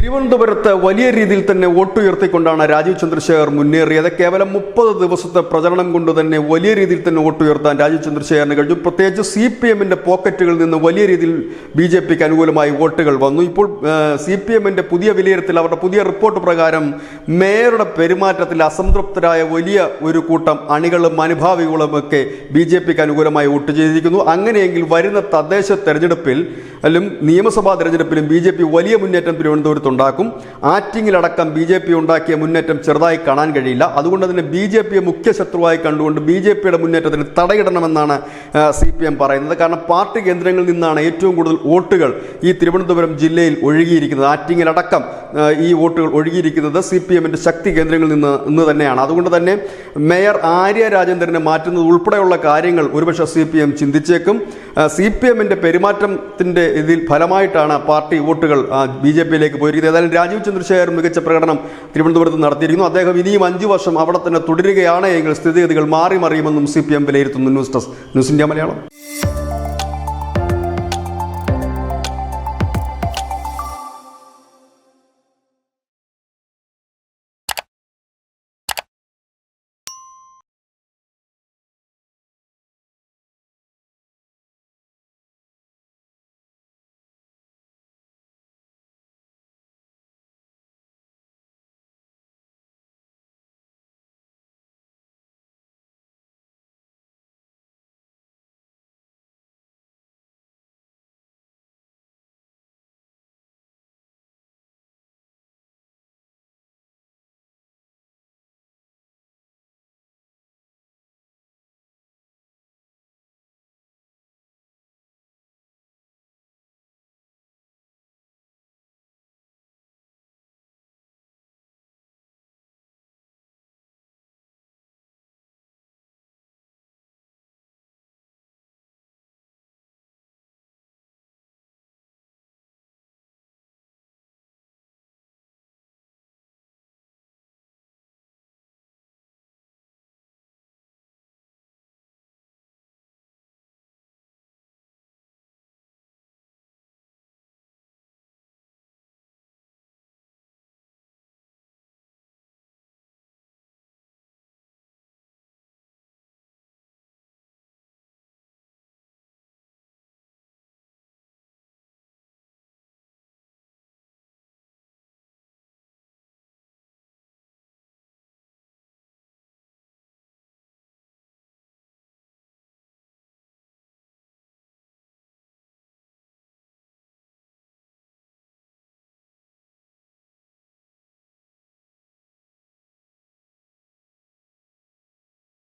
തിരുവനന്തപുരത്ത് വലിയ രീതിയിൽ തന്നെ വോട്ടുയർത്തിക്കൊണ്ടാണ് രാജീവ് ചന്ദ്രശേഖർ മുന്നേറിയത്. കേവലം മുപ്പത് ദിവസത്തെ പ്രചരണം കൊണ്ട് തന്നെ വലിയ രീതിയിൽ തന്നെ വോട്ടുയർത്താൻ രാജീവ് ചന്ദ്രശേഖറിന് കഴിഞ്ഞു. പ്രത്യേകിച്ച് സി പി എമ്മിന്റെ പോക്കറ്റുകളിൽ നിന്ന് വലിയ രീതിയിൽ ബി ജെ പിക്ക് അനുകൂലമായി വോട്ടുകൾ വന്നു. ഇപ്പോൾ സി പി എമ്മിന്റെ പുതിയ വിലയിരുത്തൽ അവരുടെ പുതിയ റിപ്പോർട്ട് പ്രകാരം മേയറുടെ പെരുമാറ്റത്തിൽ അസംതൃപ്തരായ വലിയ ഒരു കൂട്ടം അണികളും അനുഭാവികളും ഒക്കെ ബി ജെ പിക്ക് അനുകൂലമായി വോട്ട് ചെയ്തിരിക്കുന്നു. അങ്ങനെയെങ്കിൽ വരുന്ന തദ്ദേശ തെരഞ്ഞെടുപ്പിൽ അല്ലും നിയമസഭാ തെരഞ്ഞെടുപ്പിലും ബി ജെ പി വലിയ മുന്നേറ്റം തിരുവനന്തപുരത്ത് ഉണ്ടാക്കും ആറ്റിങ്ങിലടക്കം ബി ജെ പി ഉണ്ടാക്കിയ മുന്നേറ്റം ചെറുതായി കാണാൻ കഴിയില്ല. അതുകൊണ്ട് തന്നെ ബി ജെ പിയെ മുഖ്യ ശത്രുവായി കണ്ടുകൊണ്ട് ബി ജെ പിയുടെ മുന്നേറ്റത്തിന് തടയിടണമെന്നാണ് സി പി എം പറയുന്നത്. കാരണം പാർട്ടി കേന്ദ്രങ്ങളിൽ നിന്നാണ് ഏറ്റവും കൂടുതൽ വോട്ടുകൾ ഈ തിരുവനന്തപുരം ജില്ലയിൽ ഒഴുകിയിരിക്കുന്നത്. ആറ്റിങ്ങിലടക്കം ഈ വോട്ടുകൾ ഒഴുകിയിരിക്കുന്നത് സി പി എമ്മിന്റെ ശക്തി കേന്ദ്രങ്ങളിൽ നിന്ന് നിന്ന് തന്നെയാണ്. അതുകൊണ്ട് തന്നെ മേയർ ആര്യ രാജേന്ദ്രനെ മാറ്റുന്നത് ഉൾപ്പെടെയുള്ള കാര്യങ്ങൾ ഒരുപക്ഷെ സി പി എം ചിന്തിച്ചേക്കും. സി പി എമ്മിന്റെ പെരുമാറ്റത്തിന്റെ ഇതിൽ ഫലമായിട്ടാണ് പാർട്ടി വോട്ടുകൾ ബി ജെ പിയിലേക്ക് പോയിരിക്കുന്നത്. ഏതായാലും രാജീവ് ചന്ദ്രശേഖർ മികച്ച പ്രകടനം തിരുവനന്തപുരത്ത് നടത്തിയിരിക്കുന്നു. അദ്ദേഹം ഇനിയും അഞ്ചു വർഷം അവിടെ തന്നെ തുടരുകയാണ്. എങ്കിൽ സ്ഥിതിഗതികൾ മാറി മറിയുമെന്നും സി പി എം വിലയിരുത്തുന്നു news desk. News India Malayalam.